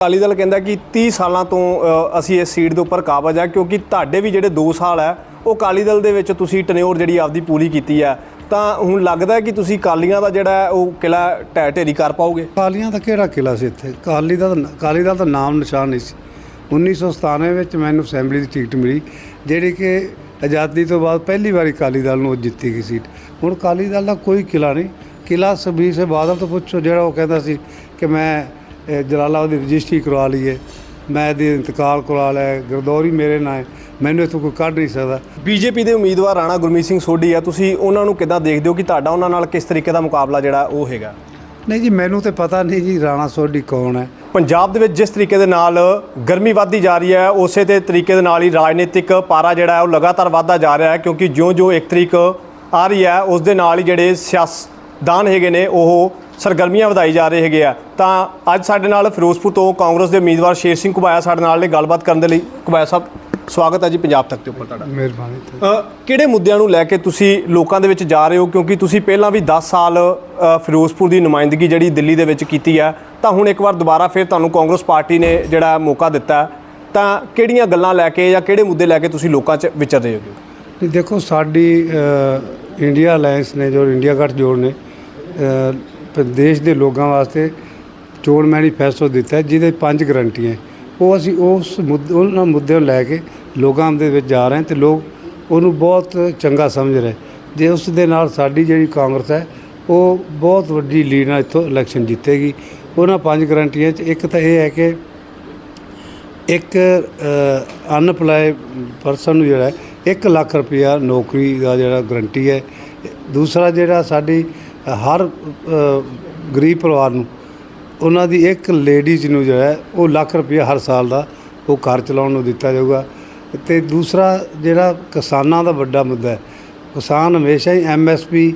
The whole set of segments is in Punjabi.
ਅਕਾਲੀ ਦਲ ਕਹਿੰਦਾ ਕਿ 30 ਸਾਲਾਂ ਤੋਂ ਅਸੀਂ ਇਸ ਸੀਟ ਦੇ ਉੱਪਰ ਕਾਬਜ ਆ, ਕਿਉਂਕਿ ਤੁਹਾਡੇ ਵੀ ਜਿਹੜੇ 2 ਸਾਲ ਹੈ ਉਹ ਅਕਾਲੀ ਦਲ ਦੇ ਵਿੱਚ ਤੁਸੀਂ ਟਨਿਓਰ ਜਿਹੜੀ ਆਪਦੀ ਪੂਰੀ ਕੀਤੀ ਹੈ ਤਾਂ ਹੁਣ ਲੱਗਦਾ ਕਿ ਤੁਸੀਂ ਅਕਾਲੀਆਂ ਦਾ ਜਿਹੜਾ ਉਹ ਕਿਲਾ ਢਹਿ ਢੇਰੀ ਕਰ ਪਾਓਗੇ? ਕਾਲੀਆਂ ਦਾ ਕਿਹੜਾ ਕਿਲਾ ਸੀ ਇੱਥੇ? ਕਾਲੀ ਦਾ ਤਾਂ- ਦਲ ਦਾ ਨਾਮ ਨਿਸ਼ਾਨ ਨਹੀਂ ਸੀ। 1997 ਵਿੱਚ ਮੈਨੂੰ ਅਸੈਂਬਲੀ ਦੀ ਟਿਕਟ ਮਿਲੀ, ਜਿਹੜੀ ਕਿ ਆਜ਼ਾਦੀ ਤੋਂ ਬਾਅਦ ਪਹਿਲੀ ਵਾਰੀ ਕਾਲੀ ਦਲ ਨੂੰ ਜਿੱਤੀ ਗਈ ਸੀਟ। ਹੁਣ ਕਾਲੀ ਦਲ ਦਾ ਕੋਈ ਕਿਲਾ ਨਹੀਂ। ਕਿਲਾ ਸੁਖਬੀਰ ਸਿੰਘ ਬਾਦਲ ਤੋਂ ਪੁੱਛੋ, ਜਿਹੜਾ ਉਹ ਕਹਿੰਦਾ ਸੀ ਕਿ ਮੈਂ ਅਹ, ਜਲਾਲਾਬਾਦ ਦੀ ਰਜਿਸਟਰੀ ਕਰਵਾ ਲਈ ਹੈ ਮੈਂ ਇਹਦੀ ਇੰਤਕਾਲ ਕਰਵਾ ਲਿਆ ਗਰਦੌਰੀ ਮੇਰੇ ਨਾਂ ਹੈ। ਮੈਨੂੰ ਇੱਥੋਂ ਕੋਈ ਕੱਢ ਨਹੀਂ ਸਕਦਾ। ਬੀਜੇਪੀ ਦੇ ਉਮੀਦਵਾਰ ਰਾਣਾ ਗੁਰਮੀਤ ਸਿੰਘ ਸੋਢੀ ਆ ਤੁਸੀਂ ਉਹਨਾਂ ਨੂੰ ਕਿੱਦਾਂ ਦੇਖਦੇ ਹੋ ਕਿ ਤੁਹਾਡਾ ਉਹਨਾਂ ਨਾਲ ਕਿਸ ਤਰੀਕੇ ਦਾ ਮੁਕਾਬਲਾ ਜਿਹੜਾ ਉਹ ਹੈਗਾ? ਨਹੀਂ ਜੀ ਮੈਨੂੰ ਤੇ ਪਤਾ ਨਹੀਂ ਜੀ ਰਾਣਾ ਸੋਢੀ ਕੌਣ ਹੈ। ਪੰਜਾਬ ਦੇ ਵਿੱਚ ਜਿਸ ਤਰੀਕੇ ਦੇ ਨਾਲ ਗਰਮੀ ਵੱਧਦੀ ਜਾ ਰਹੀ ਹੈ ਉਸੇ ਤੇ ਤਰੀਕੇ ਦੇ ਨਾਲ ਹੀ ਰਾਜਨੀਤਿਕ ਪਾਰਾ ਜਿਹੜਾ ਹੈ ਉਹ ਲਗਾਤਾਰ ਵੱਧਦਾ ਜਾ ਰਿਹਾ ਹੈ ਕਿਉਂਕਿ ਜਿਉਂ-ਜਿਉਂ ਇੱਕ ਤਰੀਕ ਆ ਰਹੀ ਹੈ ਉਸ ਦੇ ਨਾਲ ਹੀ ਜਿਹੜੇ ਸਿਆਸਤਦਾਨ ਹੈਗੇ ਨੇ ਉਹ ਸਰਗਰਮੀਆਂ ਵਧਾਈ ਜਾ ਰਹੇ ਹੈਗੇ ਆ। ਤਾਂ ਅੱਜ ਸਾਡੇ ਨਾਲ ਫਿਰੋਜ਼ਪੁਰ ਤੋਂ ਕਾਂਗਰਸ ਦੇ ਉਮੀਦਵਾਰ ਸ਼ੇਰ ਸਿੰਘ ਕੁਬਾਇਆ ਸਾਡੇ ਨਾਲ ਨੇ ਗੱਲਬਾਤ ਕਰਨ ਦੇ ਲਈ। ਕੁਬਾਇਆ ਸਾਹਿਬ ਸਵਾਗਤ ਹੈ ਜੀ ਪੰਜਾਬ ਤੱਕ ਦੇ ਉੱਪਰ ਤੁਹਾਡਾ। ਮਿਹਰਬਾਨੀ ਅ, ਕਿਹੜੇ ਮੁੱਦਿਆਂ ਨੂੰ ਲੈ ਕੇ ਤੁਸੀਂ ਲੋਕਾਂ ਦੇ ਵਿੱਚ ਜਾ ਰਹੇ ਹੋ? ਕਿਉਂਕਿ ਤੁਸੀਂ ਪਹਿਲਾਂ ਵੀ 10 ਸਾਲ ਅ, ਫਿਰੋਜ਼ਪੁਰ ਦੀ ਨੁਮਾਇੰਦਗੀ ਜਿਹੜੀ ਦਿੱਲੀ ਦੇ ਵਿੱਚ ਕੀਤੀ ਹੈ ਤਾਂ ਹੁਣ ਇੱਕ ਵਾਰ ਦੁਬਾਰਾ ਫਿਰ ਤੁਹਾਨੂੰ ਕਾਂਗਰਸ ਪਾਰਟੀ ਨੇ ਜਿਹੜਾ ਮੌਕਾ ਦਿੱਤਾ। ਤਾਂ ਕਿਹੜੀਆਂ ਗੱਲਾਂ ਲੈ ਕੇ ਜਾਂ ਕਿਹੜੇ ਮੁੱਦੇ ਲੈ ਕੇ ਤੁਸੀਂ ਲੋਕਾਂ 'ਚ ਵਿਚਰ ਰਹੇ ਹੋ? ਨਹੀਂ ਦੇਖੋ ਸਾਡੀ ਅ, ਇੰਡੀਆ ਅਲਾਈਅੰਸ ਨੇ ਜੋ ਇੰਡੀਆ ਗੱਠਜੋੜ ਨੇ ਅ, ਪ- ਦੇਸ਼ ਦੇ ਲੋਕਾਂ ਵਾਸਤੇ ਚੋਣ ਮੈਨੀਫੈਸਟੋ ਦਿੱਤਾ ਜਿਹਦੇ ਪੰਜ ਗਰੰਟੀਆਂ ਉਹ ਅਸੀਂ ਉਸ ਮੁੱਦੇ, ਉਹਨਾਂ ਮੁੱਦਿਆਂ ਨੂੰ ਲੈ ਕੇ ਲੋਕਾਂ ਦੇ ਵਿੱਚ ਜਾ ਰਹੇ ਹਾਂ ਤੇ ਲੋਕ ਉਹਨੂੰ ਬਹੁਤ ਚੰਗਾ ਸਮਝ ਰਹੇ ਜੇ ਉਸ ਦੇ ਨਾਲ ਸਾਡੀ ਜਿਹੜੀ ਕਾਂਗਰਸ ਹੈ, ਉਹ ਬਹੁਤ ਵੱਡੀ ਲੀਡ ਨਾਲ ਇੱਥੋਂ ਇਲੈਕਸ਼ਨ ਜਿੱਤੇਗੀ। ਉਹਨਾਂ ਪੰਜ ਗਰੰਟੀਆਂ 'ਚ ਇੱਕ ਤਾਂ ਇਹ ਹੈ ਕਿ ਇੱਕ ਅਨਪਲਾਈ ਪਰਸਨ ਨੂੰ ਜਿਹੜਾ 1 ਲੱਖ ਰੁਪਇਆ ਨੌਕਰੀ ਦਾ ਜਿਹੜਾ ਗਰੰਟੀ ਹੈ। ਦੂਸਰਾ ਜਿਹੜਾ ਸਾਡੀ ਹਰ ਗਰੀਬ ਪਰਿਵਾਰ ਨੂੰ ਉਹਨਾਂ ਦੀ ਇੱਕ ਲੇਡੀਜ਼ ਨੂੰ ਜਿਹੜਾ ਹੈ ਉਹ ਲੱਖ ਰੁਪਇਆ ਹਰ ਸਾਲ ਦਾ ਉਹ ਘਰ ਚਲਾਉਣ ਨੂੰ ਦਿੱਤਾ ਜਾਊਗਾ। ਤੇ ਦੂਸਰਾ ਜਿਹੜਾ ਕਿਸਾਨਾਂ ਦਾ ਵੱਡਾ ਮੁੱਦਾ ਹੈ ਕਿਸਾਨ ਹਮੇਸ਼ਾ ਹੀ ਐਮਐਸਪੀ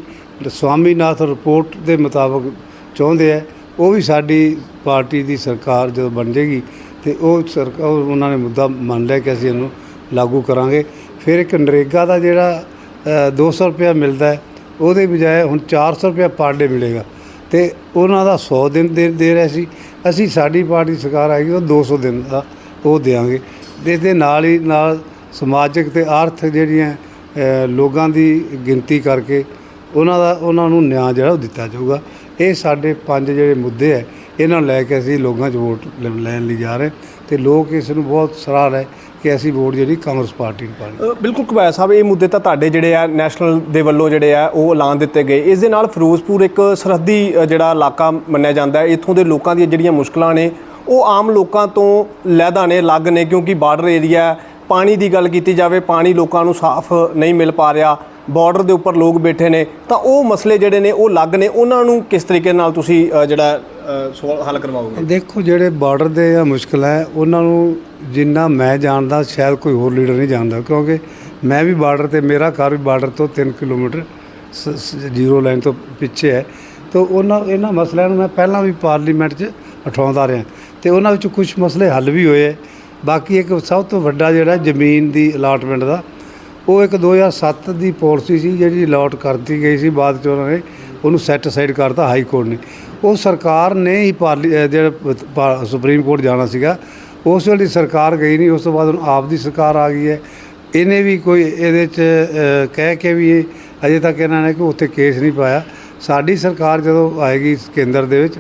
ਸਵਾਮੀਨਾਥ ਰਿਪੋਰਟ ਦੇ ਮੁਤਾਬਕ ਚਾਹੁੰਦੇ ਆ ਉਹ ਵੀ ਸਾਡੀ ਪਾਰਟੀ ਦੀ ਸਰਕਾਰ ਜਦੋਂ ਬਣ ਜਾਏਗੀ ਤੇ ਉਹ ਸਰਕਾਰ ਉਹਨਾਂ ਨੇ ਮੁੱਦਾ ਮੰਨ ਲਿਆ ਕਿ ਅਸੀਂ ਇਹਨੂੰ ਲਾਗੂ ਕਰਾਂਗੇ। ਫਿਰ ਇੱਕ ਨਰੇਗਾ ਦਾ ਜਿਹੜਾ ਅ, 200 ਰੁਪਇਆ ਮਿਲਦਾ ਹੈ ਉਹਦੇ ਬਜਾਏ ਹੁਣ 400 ਰੁਪਇਆ ਪਰ ਡੇ ਮਿਲੇਗਾ। ਤੇ ਉਹਨਾਂ ਦਾ 100 ਦਿਨ ਦੇ ਦੇ ਰਹੇ ਸੀ। ਅਸੀਂ ਸਾਡੀ ਪਾਰਟੀ ਸਰਕਾਰ ਆਏਗੀ ਉਹ 200 ਦਿਨ ਦਾ ਉਹ ਦੇਵਾਂਗੇ ਇਸ ਦੇ ਨਾਲ ਹੀ, ਨਾਲ ਸਮਾਜਿਕ ਤੇ ਆਰਥਿਕ ਜਿਹੜੀਆਂ ਲੋਕਾਂ ਦੀ ਗਿਣਤੀ ਕਰਕੇ ਉਹਨਾਂ ਦਾ, ਉਹਨਾਂ ਨੂੰ ਨਿਆਂ ਜਿਹੜਾ ਉਹ ਦਿੱਤਾ ਜਾਊਗਾ। ਇਹ ਸਾਡੇ ਪੰਜ ਜਿਹੜੇ ਮੁੱਦੇ ਹੈ, ਇਹਨਾਂ ਨੂੰ ਲੈ ਕੇ ਅਸੀਂ ਲੋਕਾਂ 'ਚ ਵੋਟ ਲੈ- ਲੈਣ ਲਈ ਜਾ ਰਹੇ। ਤੇ ਲੋਕ ਇਸ ਨੂੰ ਬਹੁਤ ਸਰਾਹ ਰਹੇ। ਕਿ ਅਸੀਂ ਵੋਟ ਜਿਹੜੀ ਕਾਂਗਰਸ ਪਾਰਟੀ ਨੂੰ ਪਾਣੀ। ਬਿਲਕੁਲ ਕੁਬਾਇਆ ਸਾਹਿਬ, ਇਹ ਮੁੱਦੇ ਤਾਂ ਤੁਹਾਡੇ ਜਿਹੜੇ ਆ, ਨੈਸ਼ਨਲ ਦੇ ਵੱਲੋਂ ਜਿਹੜੇ ਆ, ਉਹ ਐਲਾਨ ਦਿੱਤੇ ਗਏ। ਇਸ ਦੇ ਨਾਲ ਫਿਰੋਜ਼ਪੁਰ ਇੱਕ ਸਰਹੱਦੀ ਜਿਹੜਾ ਇਲਾਕਾ ਮੰਨਿਆ ਜਾਂਦਾ ਹੈ। ਇੱਥੋਂ ਦੇ ਲੋਕਾਂ ਦੀਆਂ ਜਿਹੜੀਆਂ ਮੁਸ਼ਕਲਾਂ ਨੇ, ਉਹ ਆਮ ਲੋਕਾਂ ਤੋਂ ਲਹਿਦਾ ਨੇ, ਅਲੱਗ ਨੇ, ਕਿਉਂਕਿ ਬਾਰਡਰ ਏਰੀਆ ਪਾਣੀ ਦੀ ਗੱਲ ਕੀਤੀ ਜਾਵੇ, ਪਾਣੀ ਲੋਕਾਂ ਨੂੰ ਸਾਫ਼ ਨਹੀਂ ਮਿਲ ਪਾ ਰਿਹਾ। ਬਾਰਡਰ ਦੇ ਉੱਪਰ ਲੋਕ ਬੈਠੇ ਨੇ। ਤਾਂ ਉਹ ਮਸਲੇ ਜਿਹੜੇ ਨੇ, ਉਹ ਅਲੱਗ ਨੇ। ਉਹਨਾਂ ਨੂੰ ਕਿਸ ਤਰੀਕੇ ਨਾਲ ਤੁਸੀਂ ਜਿਹੜਾ ਅ, ਸਵਾਲ ਹੱਲ ਕਰਵਾਓਗੇ? ਦੇਖੋ ਜਿਹੜੇ ਬਾਰਡਰ ਦੇ ਆ ਮੁਸ਼ਕਲ ਹੈ ਉਹਨਾਂ ਨੂੰ ਜਿੰਨਾ ਮੈਂ ਜਾਣਦਾ ਸ਼ਾਇਦ ਕੋਈ ਹੋਰ ਲੀਡਰ ਨਹੀਂ ਜਾਣਦਾ ਕਿਉਂਕਿ ਮੈਂ ਵੀ ਬਾਰਡਰ ਤੇ ਮੇਰਾ ਘਰ ਵੀ ਬਾਰਡਰ ਤੋਂ 3 ਕਿਲੋਮੀਟਰ ਸ- ਜ਼ੀਰੋ ਲਾਈਨ ਤੋਂ ਪਿੱਛੇ ਹੈ। ਤਾਂ ਉਹਨਾਂ ਇਹਨਾਂ ਮਸਲਿਆਂ ਨੂੰ ਮੈਂ ਪਹਿਲਾਂ ਵੀ ਪਾਰਲੀਮੈਂਟ 'ਚ ਉਠਾਉਂਦਾ ਰਿਹਾ। ਤੇ ਉਹਨਾਂ ਵਿੱਚ ਕੁਝ ਮਸਲੇ ਹੱਲ ਵੀ ਹੋਏ ਹੈ। ਬਾਕੀ ਇੱਕ ਸਭ ਤੋਂ ਵੱਡਾ ਜਿਹੜਾ ਜ਼ਮੀਨ ਦੀ ਅਲਾਟਮੈਂਟ ਦਾ ਉਹ ਇੱਕ 2007 ਦੀ ਪਾਲਿਸੀ ਸੀ ਜਿਹੜੀ ਅਲਾਟ ਕਰਤੀ ਗਈ ਸੀ ਬਾਅਦ ਚ ਉਹਨਾਂ ਨੇ ਉਹਨੂੰ ਸੈੱਟ ਸਾਈਡ ਕਰਤਾ ਹਾਈ ਕੋਰਟ ਨੇ। ਉਹ ਸਰਕਾਰ ਨੇ ਹੀ ਪਾਰਲੀ ਅਹ ਜਿਹੜਾ ਪਾ- ਸੁਪਰੀਮ ਕੋਰਟ ਜਾਣਾ ਸੀਗਾ ਉਸ ਵੇਲੇ ਸਰਕਾਰ ਗਈ ਨਹੀਂ ਉਸ ਤੋਂ ਬਾਅਦ ਹੁਣ ਆਪ ਦੀ ਸਰਕਾਰ ਆ ਗਈ ਹੈ। ਇਹਨੇ ਵੀ ਕੋਈ ਇਹਦੇ ਚ ਅਹ, ਕਹਿ ਕੇ ਵੀ ਇਹ ਅਜੇ ਤੱਕ ਇਹਨਾਂ ਨੇ ਕਿ ਉੱਥੇ ਕੇਸ ਨਹੀਂ ਪਾਇਆ। ਸਾਡੀ ਸਰਕਾਰ ਜਦੋਂ ਆਏਗੀ ਕੇਂਦਰ ਦੇ ਵਿੱਚ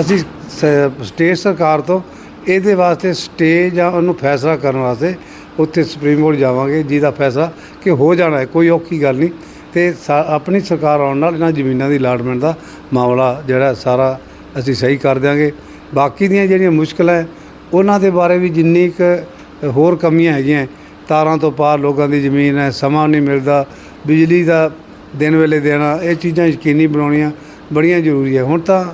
ਅਸੀਂ ਸ- ਸਟੇਟ ਸਰਕਾਰ ਤੋਂ ਇਹਦੇ ਵਾਸਤੇ ਸਟੇ ਜਾਂ ਉਹਨੂੰ ਫੈਸਲਾ ਕਰਨ ਵਾਸਤੇ ਉੱਥੇ ਸੁਪਰੀਮ ਕੋਰਟ ਜਾਵਾਂਗੇ ਜਿਹਦਾ ਫੈਸਲਾ ਕਿ ਹੋ ਜਾਣਾ ਹੈ ਕੋਈ ਔਖੀ ਗੱਲ ਨਹੀਂ। ਤੇ ਸਾ- ਆਪਣੀ ਸਰਕਾਰ ਆਉਣ ਨਾਲ ਇਹਨਾਂ ਜ਼ਮੀਨਾਂ ਦੀ ਅਲਾਟਮੈਂਟ ਦਾ ਮਾਮਲਾ ਜਿਹੜਾ ਸਾਰਾ ਅਸੀਂ ਸਹੀ ਕਰ ਦਿਆਂਗੇ। ਬਾਕੀ ਦੀਆਂ ਜਿਹੜੀਆਂ ਮੁਸ਼ਕਲਾਂ ਉਹਨਾਂ ਦੇ ਬਾਰੇ ਵੀ ਜਿੰਨੀ ਕੁ ਹੋਰ ਕਮੀਆਂ ਹੈਗੀਆਂ ਤਾਰਾਂ ਤੋਂ ਪਾਰ ਲੋਕਾਂ ਦੀ ਜ਼ਮੀਨ ਹੈ, ਸਮਾਂ ਨਹੀਂ ਮਿਲਦਾ, ਬਿਜਲੀ ਦਾ ਦਿਨ ਵੇਲੇ ਦੇਣਾ, ਇਹ ਚੀਜ਼ਾਂ ਯਕੀਨੀ ਬਣਾਉਣੀਆਂ ਬੜੀਆਂ ਜ਼ਰੂਰੀ ਹੈ। ਹੁਣ ਤਾਂ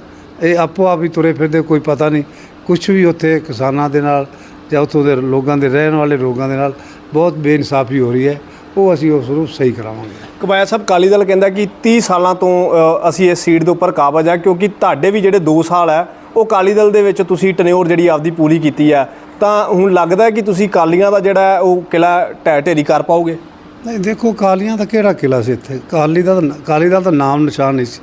ਇਹ ਆਪੋ ਆਪ ਹੀ ਤੁਰੇ ਫਿਰਦੇ, ਕੋਈ ਪਤਾ ਨਹੀਂ ਕੁਝ ਵੀ ਉੱਥੇ ਕਿਸਾਨਾਂ ਦੇ ਨਾਲ ਜਾਂ ਉੱਥੋਂ ਦੇ ਲੋਕਾਂ ਦੇ ਰਹਿਣ ਵਾਲੇ ਲੋਕਾਂ ਦੇ ਨਾਲ ਬਹੁਤ ਬੇਇਨਸਾਫੀ ਹੋ ਰਹੀ ਹੈ। ਉਹ ਅਸੀਂ ਉਸ ਨੂੰ ਸਹੀ ਕਰਾਵਾਂਗੇ। ਕਬਾਇਆ ਸਾਹਿਬ ਕਾਲੀ ਦਲ ਕਹਿੰਦਾ ਕਿ 30 ਸਾਲਾਂ ਤੋਂ ਅ, ਅਸੀਂ ਇਸ ਸੀਟ ਦੇ ਉੱਪਰ ਕਾਬਜ ਆ ਕਿਉਂਕਿ ਤੁਹਾਡੇ ਵੀ ਜਿਹੜੇ 2 ਸਾਲ ਹੈ ਉਹ ਕਾਲੀ ਦਲ ਦੇ ਵਿੱਚ ਤੁਸੀਂ ਟਨਿਓਰ ਜਿਹੜੀ ਆਪਦੀ ਪੂਰੀ ਕੀਤੀ ਹੈ। ਤਾਂ ਹੁਣ ਲੱਗਦਾ ਹੈ ਕਿ ਤੁਸੀਂ ਕਾਲੀਆਂ ਦਾ ਜਿਹੜਾ ਹੈ ਉਹ ਕਿਲਾ ਢਹਿ ਢੇਰੀ ਕਰ ਪਾਓਗੇ? ਨਹੀਂ ਦੇਖੋ ਕਾਲੀਆਂ ਦਾ ਕਿਹੜਾ ਕਿਲਾ ਸੀ ਇੱਥੇ? ਕਾਲੀ ਦਾ ਤਾਂ- ਕਾਲੀ ਦਾ ਤਾਂ ਨਾਮ ਨਿਸ਼ਾਨ ਨਹੀਂ ਸੀ।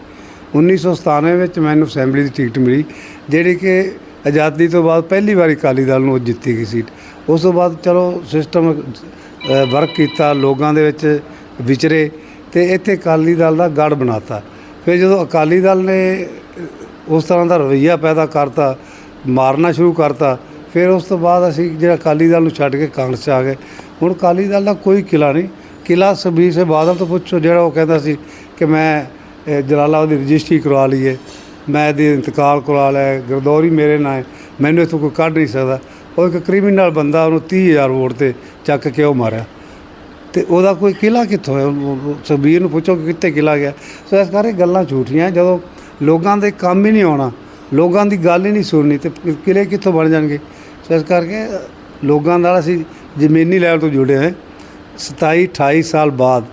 1997 ਵਿੱਚ ਮੈਨੂੰ ਅਸੈਂਬਲੀ ਦੀ ਟਿਕਟ ਮਿਲੀ ਜਿਹੜੀ ਕਿ ਆਜ਼ਾਦੀ ਤੋਂ ਬਾਅਦ ਪਹਿਲੀ ਵਾਰੀ ਅਕਾਲੀ ਦਲ ਨੂੰ ਉਹ ਜਿੱਤੀ ਗਈ ਸੀਟ। ਉਸ ਤੋਂ ਬਾਅਦ ਚਲੋ ਸਿਸਟਮ ਵਰਕ ਕੀਤਾ ਲੋਕਾਂ ਦੇ ਵਿੱਚ ਵਿਚਰੇ ਤੇ ਇੱਥੇ ਅਕਾਲੀ ਦਲ ਦਾ ਗੜ ਬਣਾਤਾ। ਫਿਰ ਜਦੋਂ ਅਕਾਲੀ ਦਲ ਨੇ ਉਸ ਤਰ੍ਹਾਂ ਦਾ ਰਵੱਈਆ ਪੈਦਾ ਕਰਤਾ ਮਾਰਨਾ ਸ਼ੁਰੂ ਕਰਤਾ ਫਿਰ ਉਸ ਤੋਂ ਬਾਅਦ ਅਸੀਂ ਜਿਹੜਾ ਅਕਾਲੀ ਦਲ ਨੂੰ ਛੱਡ ਕੇ ਕਾਂਗਰਸ 'ਚ ਆ ਗਏ। ਹੁਣ ਅਕਾਲੀ ਦਲ ਦਾ ਕੋਈ ਕਿਲਾ ਨਹੀਂ। ਕਿਲਾ ਸੁਖਬੀਰ ਸਿੰਘ ਬਾਦਲ ਤੋਂ ਪੁੱਛੋ ਜਿਹੜਾ ਉਹ ਕਹਿੰਦਾ ਸੀ ਕਿ ਮੈਂ ਅਹ, ਜਲਾਲਾਬਾਦ ਦੀ ਰਜਿਸਟਰੀ ਕਰਵਾ ਲਈਏ ਮੈਂ ਇਹਦੇ ਇੰਤਕਾਲ ਕਰਵਾ ਲਿਆ ਹੈ, ਗਰਦੌਰੀ ਮੇਰੇ ਨਾਲ ਮੈਨੂੰ ਇੱਥੋਂ ਕੋਈ ਕੱਢ ਨਹੀਂ ਸਕਦਾ। ਉਹ ਇੱਕ ਕ੍ਰਿਮੀਨਲ ਬੰਦਾ, ਉਹਨੂੰ 30000 ਵੋਟ ਤੇ ਚੱਕ ਕੇ ਉਹ ਮਾਰਿਆ। ਤੇ ਉਹਦਾ ਕੋਈ ਕਿਲਾ ਕਿੱਥੋਂ ਹੈ? ਉਹ- ਸੁਖਬੀਰ ਨੂੰ ਪੁੱਛੋ ਕਿ ਕਿੱਥੇ ਕਿਲਾ ਗਿਆ। ਸੋ ਇਸ ਕਰਕੇ ਗੱਲਾਂ ਝੂਠੀਆਂ ਜਦੋਂ ਲੋਕਾਂ ਦੇ ਕੰਮ ਹੀ ਨਹੀਂ ਆਉਣਾ, ਲੋਕਾਂ ਦੀ ਗੱਲ ਹੀ ਨਹੀਂ ਸੁਣਨੀ, ਤੇ ਕਿ- ਕਿਲੇ ਕਿੱਥੋਂ ਬਣ ਜਾਣਗੇ? ਸੋ ਇਸ ਕਰਕੇ ਲੋਕਾਂ ਨਾਲ ਅਸੀਂ ਜ਼ਮੀਨੀ ਲੈਵਲ ਤੋਂ ਜੁੜੇ ਹਾਂ। 27 28 ਸਾਲ ਬਾਅਦ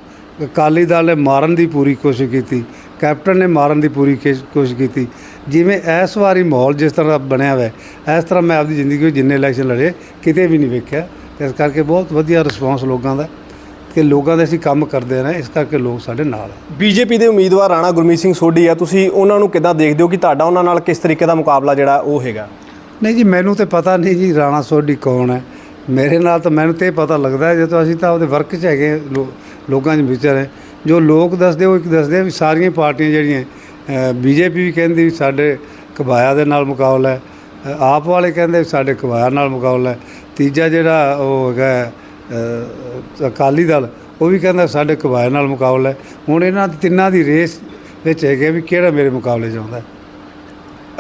ਅਕਾਲੀ ਦਲ ਨੇ ਮਾਰਨ ਦੀ ਪੂਰੀ ਕੋਸ਼ਿਸ਼ ਕੀਤੀ, ਕੈਪਟਨ ਨੇ ਮਾਰਨ ਦੀ ਪੂਰੀ ਕੇਸ਼- ਕੋਸ਼ਿਸ਼ ਕੀਤੀ। ਜਿਵੇਂ ਇਸ ਵਾਰੀ ਮਾਹੌਲ ਜਿਸ ਤਰ੍ਹਾਂ ਦਾ ਬਣਿਆ ਹੋਇਆ ਹੈ, ਇਸ ਤਰ੍ਹਾਂ ਮੈਂ ਆਪਦੀ ਜ਼ਿੰਦਗੀ ਵਿੱਚ ਜਿੰਨੇ ਇਲੈਕਸ਼ਨ ਲੜੇ ਕਿਤੇ ਵੀ ਨਹੀਂ ਵੇਖਿਆ। ਤੇ ਇਸ ਕਰਕੇ ਬਹੁਤ ਵਧੀਆ ਰਿਸਪਾਂਸ ਲੋਕਾਂ ਦਾ ਕਿ ਲੋਕਾਂ ਦੇ ਅਸੀਂ ਕੰਮ ਕਰਦੇ ਰਹੇ ਇਸ ਕਰਕੇ ਲੋਕ ਸਾਡੇ ਨਾਲ ਹੈ ਬੀਜੇਪੀ ਦੇ ਉਮੀਦਵਾਰ ਰਾਣਾ ਗੁਰਮੀਤ ਸਿੰਘ ਸੋਢੀ ਆ ਤੁਸੀਂ ਉਹਨਾਂ ਨੂੰ ਕਿੱਦਾਂ ਦੇਖਦੇ ਹੋ ਕਿ ਤੁਹਾਡਾ ਉਹਨਾਂ ਨਾਲ ਕਿਸ ਤਰੀਕੇ ਦਾ ਮੁਕਾਬਲਾ ਜਿਹੜਾ ਉਹ ਹੈਗਾ? ਨਹੀਂ ਜੀ ਮੈਨੂੰ ਤੇ ਪਤਾ ਨਹੀਂ ਜੀ ਰਾਣਾ ਸੋਢੀ ਕੌਣ ਹੈ। ਮੇਰੇ ਨਾਲ ਤਾਂ ਮੈਨੂੰ ਤੇ ਇਹ ਪਤਾ ਲੱਗਦਾ ਹੈ ਜਦੋਂ ਅਸੀਂ ਤਾਂ ਉਹਦੇ ਵਰਕ 'ਚ ਹੈਗੇ ਲੋਕਾਂ 'ਚ ਵਿਚਰੇ ਜੋ ਲੋਕ ਦੱਸਦੇ ਉਹ ਇੱਕ ਦੱਸਦੇ ਆ ਵੀ ਸਾਰੀਆਂ ਪਾਰਟੀਆਂ ਜਿਹੜੀਆਂ ਬੀਜੇਪੀ ਵੀ ਕਹਿੰਦੀ ਵੀ ਸਾਡੇ ਕਬਾਇਆ ਦੇ ਨਾਲ ਮੁਕਾਬਲਾ ਹੈ। ਆਪ ਵਾਲੇ ਕਹਿੰਦੇ ਵੀ ਸਾਡੇ ਕਬਾਇਆ ਨਾਲ ਮੁਕਾਬਲਾ ਹੈ। ਤੀਜਾ ਜਿਹੜਾ ਉਹ ਹੈਗਾ ਅਕਾਲੀ ਦਲ, ਉਹ ਵੀ ਕਹਿੰਦਾ ਸਾਡੇ ਕਬਾਇਆ ਨਾਲ ਮੁਕਾਬਲਾ ਹੈ। ਹੁਣ ਇਹਨਾਂ ਤਿੰਨਾਂ ਦੀ ਰੇਸ ਵਿੱਚ ਹੈਗੇ ਵੀ ਕਿਹੜਾ ਮੇਰੇ ਮੁਕਾਬਲੇ 'ਚ ਆਉਂਦਾ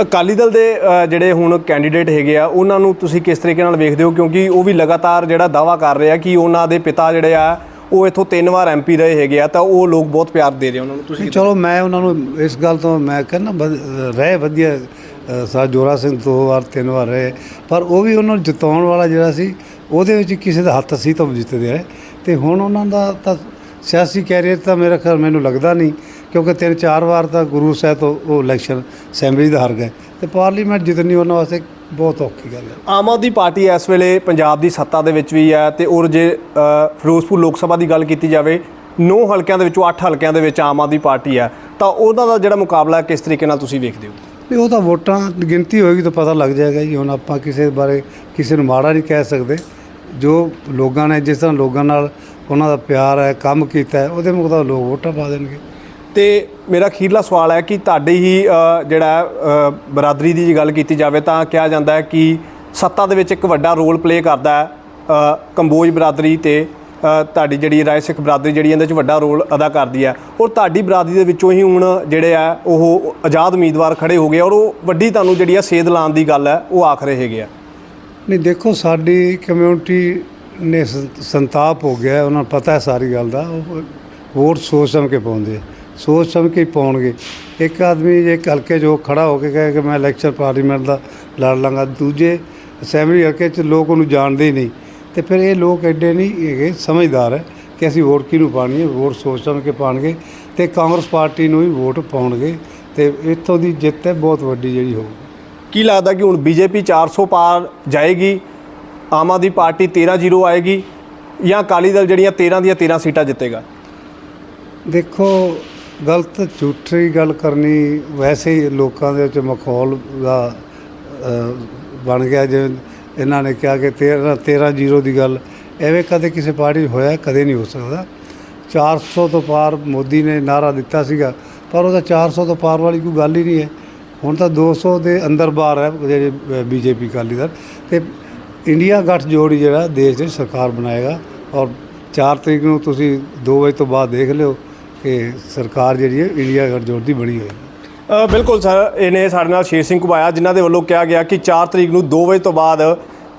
ਅਕਾਲੀ ਦਲ ਦੇ ਜਿਹੜੇ ਹੁਣ ਕੈਂਡੀਡੇਟ ਹੈਗੇ ਆ, ਉਹਨਾਂ ਨੂੰ ਤੁਸੀਂ ਕਿਸ ਤਰੀਕੇ ਨਾਲ ਵੇਖਦੇ ਹੋ? ਕਿਉਂਕਿ ਉਹ ਵੀ ਲਗਾਤਾਰ ਜਿਹੜਾ ਦਾਵਾ ਕਰ ਰਿਹਾ ਕਿ ਉਹਨਾਂ ਦੇ ਪਿਤਾ ਜਿਹੜੇ ਆ ਉਹ ਇੱਥੋਂ ਤਿੰਨ ਵਾਰ ਐਮਪੀ ਰਹੇ ਹੈਗੇ ਆ ਤਾਂ ਉਹ ਲੋਕ ਬਹੁਤ ਪਿਆਰ ਦੇ ਰਹੇ ਉਹਨਾਂ ਨੂੰ। ਤੁਸੀਂ ਚਲੋ ਮੈਂ ਉਹਨਾਂ ਨੂੰ ਇਸ ਗੱਲ ਤੋਂ ਮੈਂ ਕਹਿੰਦਾ ਰਹੇ ਵਧੀਆ ਸਾ ਜੋਰਾ ਸਿੰਘ ਦੋ ਵਾਰ ਤਿੰਨ ਵਾਰ ਰਹੇ। ਪਰ ਉਹ ਵੀ ਉਹਨਾਂ ਨੂੰ ਜਿਤਾਉਣ ਵਾਲਾ ਜਿਹੜਾ ਸੀ ਉਹਦੇ ਵਿੱਚ ਕਿਸੇ ਦਾ ਹੱਥ ਸੀ ਤਾਂ ਜਿੱਤਦੇ ਰਹੇ। ਤੇ ਹੁਣ ਉਹਨਾਂ ਦਾ ਤਾਂ ਸਿਆਸੀ ਕੈਰੀਅਰ ਤਾਂ ਮੇਰਾ ਖਿਆਲ ਮੈਨੂੰ ਲੱਗਦਾ ਨਹੀਂ ਕਿਉਂਕਿ ਤਿੰਨ ਚਾਰ ਵਾਰ ਤਾਂ ਗੁਰੂ ਸਾਹਿਬ ਤੋਂ ਉਹ ਇਲੈਕਸ਼ਨ ਅਸੈਂਬਲੀ ਦਾ ਹਾਰ ਗਏ। ਤੇ ਪਾਰਲੀਮੈਂਟ ਜਿੱਤਣੀ ਉਹਨਾਂ ਵਾਸਤੇ ਬਹੁਤ ਔਖੀ ਗੱਲ ਹੈ। ਆਮ ਆਦਮੀ ਪਾਰਟੀ ਇਸ ਵੇਲੇ ਪੰਜਾਬ ਦੀ ਸੱਤਾ ਦੇ ਵਿੱਚ ਵੀ ਹੈ ਤੇ ਔਰ ਜੇ ਫਿਰੋਜ਼ਪੁਰ ਲੋਕ ਸਭਾ ਦੀ ਗੱਲ ਕੀਤੀ ਜਾਵੇ 9 ਹਲਕਿਆਂ ਦੇ ਵਿੱਚੋਂ 8 ਹਲਕਿਆਂ ਦੇ ਵਿੱਚ ਆਮ ਆਦਮੀ ਪਾਰਟੀ ਹੈ। ਤਾਂ ਉਹਨਾਂ ਦਾ ਜਿਹੜਾ ਮੁਕਾਬਲਾ ਕਿਸ ਤਰੀਕੇ ਨਾਲ ਤੁਸੀਂ ਵੇਖਦੇ ਹੋ? ਨਹੀਂ ਉਹ ਤਾਂ ਵੋਟਾਂ ਗਿਣਤੀ ਹੋਏਗੀ ਤਾਂ ਪਤਾ ਲੱਗ ਜਾਏਗਾ ਜੀ। ਹੁਣ ਆਪਾਂ ਕਿਸੇ ਬਾਰੇ ਕਿਸੇ ਨੂੰ ਮਾੜਾ ਨਹੀਂ ਕਹਿ ਸਕਦੇ। ਜੋ ਲੋਕਾਂ ਨੇ ਜਿਸ ਤਰ੍ਹਾਂ ਲੋਕਾਂ ਨਾਲ ਉਹਨਾਂ ਦਾ ਪਿਆਰ ਹੈ ਕੰਮ ਕੀਤਾ ਹੈ ਉਹਦੇ ਮੁਤਾਬਕ ਲੋਕ ਵੋਟਾਂ ਪਾ ਦੇਣਗੇ। ਤੇ ਮੇਰਾ ਅਖੀਰਲਾ ਸਵਾਲ ਹੈ ਕਿ ਤੁਹਾਡੀ ਹੀ ਜਿਹੜਾ ਬਰਾਦਰੀ ਦੀ ਜੇ ਗੱਲ ਕੀਤੀ ਜਾਵੇ ਤਾਂ ਕਿਹਾ ਜਾਂਦਾ ਹੈ ਕਿ ਸੱਤਾ ਦੇ ਵਿੱਚ ਇੱਕ ਵੱਡਾ ਰੋਲ ਪਲੇ ਕਰਦਾ ਹੈ ਕੰਬੋਜ ਬਰਾਦਰੀ ਤੇ ਤੁਹਾਡੀ ਜਿਹੜੀ ਰਾਏ ਸਿੱਖ ਬਰਾਦਰੀ ਜਿਹੜੀ ਇਹਦੇ ਵਿੱਚ ਵੱਡਾ ਰੋਲ ਅਦਾ ਕਰਦੀ ਹੈ। ਔਰ ਤੁਹਾਡੀ ਬਰਾਦਰੀ ਦੇ ਵਿੱਚੋਂ ਹੀ ਹੁਣ ਜਿਹੜੇ ਆ, ਉਹ ਆਜ਼ਾਦ ਉਮੀਦਵਾਰ ਖੜੇ ਹੋ ਗਏ ਔਰ ਉਹ ਵੱਡੀ ਤੁਹਾਨੂੰ ਜਿਹੜੀ ਆ ਸੇਧ ਲਾਉਣ ਦੀ ਗੱਲ ਹੈ, ਉਹ ਆਖ ਰਹੇ ਹੈਗੇ ਆ। ਨਹੀਂ, ਦੇਖੋ, ਸਾਡੀ ਕਮਿਊਨਿਟੀ ਨੇ ਸੰਤਾਪ ਹੋ ਗਿਆ, ਉਹਨਾਂ ਨੂੰ ਪਤਾ ਹੈ ਸਾਰੀ ਗੱਲ ਦਾ, ਉਹ ਵੋਟ ਸੋਚ ਸਮਝ ਕੇ ਪਾਉਂਦੇ ਸੋਚ ਸਮਝ ਕੇ ਪਾਉਣਗੇ। ਇੱਕ ਆਦਮੀ ਜੇ ਹਲਕੇ ਜੋ ਖੜਾ ਹੋ ਕੇ ਕਹੇ ਕਿ ਮੈਂ ਇਲੈਕਸ਼ਨ ਪਾਰਲੀਮੈਂਟ ਦਾ ਲੜ ਲਾਂਗਾ ਦੂਜੇ ਅਸੈਂਬਲੀ ਹਲਕੇ 'ਚ ਲੋਕ ਉਹਨੂੰ ਜਾਣਦੇ ਹੀ ਨਹੀਂ। ਤੇ ਫਿਰ ਇਹ ਲੋਕ ਐਡੇ ਨਹੀਂ ਹੈਗੇ ਸਮਝਦਾਰ ਹੈ ਕਿ ਅਸੀਂ ਵੋਟ ਕਿਹਨੂੰ ਪਾਣੀ ਹੈ? ਵੋਟ ਸੋਚ ਸਮਝ ਕੇ ਪਾਣਗੇ ਤੇ ਕਾਂਗਰਸ ਪਾਰਟੀ ਨੂੰ ਹੀ ਵੋਟ ਪਾਉਣਗੇ ਤੇ ਇੱਥੋਂ ਦੀ ਜਿੱਤ ਹੈ ਬਹੁਤ ਵੱਡੀ ਜਿਹੜੀ ਹੋਊਗੀ ਕੀ ਲੱਗਦਾ ਕਿ ਹੁਣ ਬੀਜੇਪੀ 400 ਪਾਰ ਜਾਏਗੀ ਆਮ ਆਦਮੀ ਪਾਰਟੀ 13-0 ਆਏਗੀ ਜਾਂ ਅਕਾਲੀ ਦਲ ਜਿਹੜੀਆਂ 13 ਦੀਆਂ 13 ਸੀਟਾਂ ਜਿੱਤੇਗਾ? ਦੇਖੋ ਗਲਤ ਝੂਠੀ ਗੱਲ ਕਰਨੀ ਵੈਸੇ ਹੀ ਲੋਕਾਂ ਦੇ ਵਿੱਚ ਮਖੌਲ ਦਾ ਬਣ ਗਿਆ ਜਿਵੇਂ ਇਹਨਾਂ ਨੇ ਕਿਹਾ ਕਿ 13 13 ਜ਼ੀਰੋ ਦੀ ਗੱਲ। ਐਵੇਂ ਕਦੇ ਕਿਸੇ ਪਾਰਟੀ 'ਚ ਹੋਇਆ? ਕਦੇ ਨਹੀਂ ਹੋ ਸਕਦਾ। 400 ਤੋਂ ਪਾਰ ਮੋਦੀ ਨੇ ਨਾਰਾ ਦਿੱਤਾ ਸੀਗਾ, ਪਰ ਉਹਦਾ 400 ਤੋਂ ਪਾਰ ਵਾਲੀ ਕੋਈ ਗੱਲ ਹੀ ਨਹੀਂ ਹੈ। ਹੁਣ ਤਾਂ 200 ਦੇ ਅੰਦਰ ਬਾਹਰ ਹੈ ਜਿਹੜੇ ਬੀਜੇਪੀ ਅਕਾਲੀ ਦਲ ਤੇ ਇੰਡੀਆ ਗੱਠ ਜੋੜੀ ਜਿਹੜਾ ਦੇਸ਼ ਦੇ ਸਰਕਾਰ ਬਣਾਏਗਾ। ਔਰ 4 ਤਰੀਕ ਨੂੰ ਤੁਸੀਂ 2 ਵਜੇ ਤੋਂ ਬਾਅਦ ਦੇਖ ਲਿਓ। ਕਿ ਸਰਕਾਰ ਜਿਹੜੀ ਹੈ ਇੰਡੀਆ ਗੱਠ ਦੀ ਬਣੀ ਹੋਈ ਅ, ਬਿਲਕੁਲ ਸਰ ਇਹਨੇ ਸਾਡੇ ਨਾਲ ਸ਼ੇਰ ਸਿੰਘ ਘੁਬਾਇਆ ਜਿਨ੍ਹਾਂ ਦੇ ਵੱਲੋਂ ਕਿਹਾ ਗਿਆ ਕਿ 4 ਤਰੀਕ ਨੂੰ 2 ਵਜੇ ਤੋਂ ਬਾਅਦ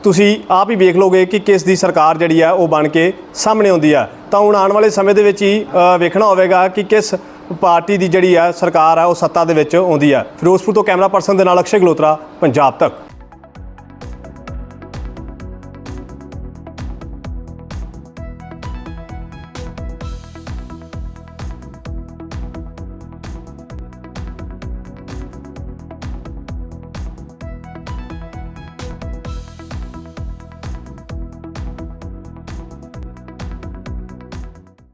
ਤੁਸੀਂ ਆਪ ਹੀ ਵੇਖ ਲੋਗੇ ਕਿ ਕਿਸ ਦੀ ਸਰਕਾਰ ਜਿਹੜੀ ਆ ਉਹ ਬਣ ਕੇ ਸਾਹਮਣੇ ਆਉਂਦੀ ਆ ਤਾਂ ਹੁਣ ਆਉਣ ਵਾਲੇ ਸਮੇਂ ਦੇ ਵਿੱਚ ਹੀ ਅ, ਵੇਖਣਾ ਹੋਵੇਗਾ ਕਿ ਕਿਸ ਪਾਰਟੀ ਦੀ ਜਿਹੜੀ ਆ ਸਰਕਾਰ ਆ ਉਹ ਸੱਤਾ ਦੇ ਵਿੱਚ ਆਉਂਦੀ ਆ ਫਿਰੋਜ਼ਪੁਰ ਤੋਂ ਕੈਮਰਾ ਪਰਸਨ ਦੇ ਨਾਲ ਅਕਸ਼ੇ ਗਲੋਤਰਾ ਪੰਜਾਬ ਤੱਕ।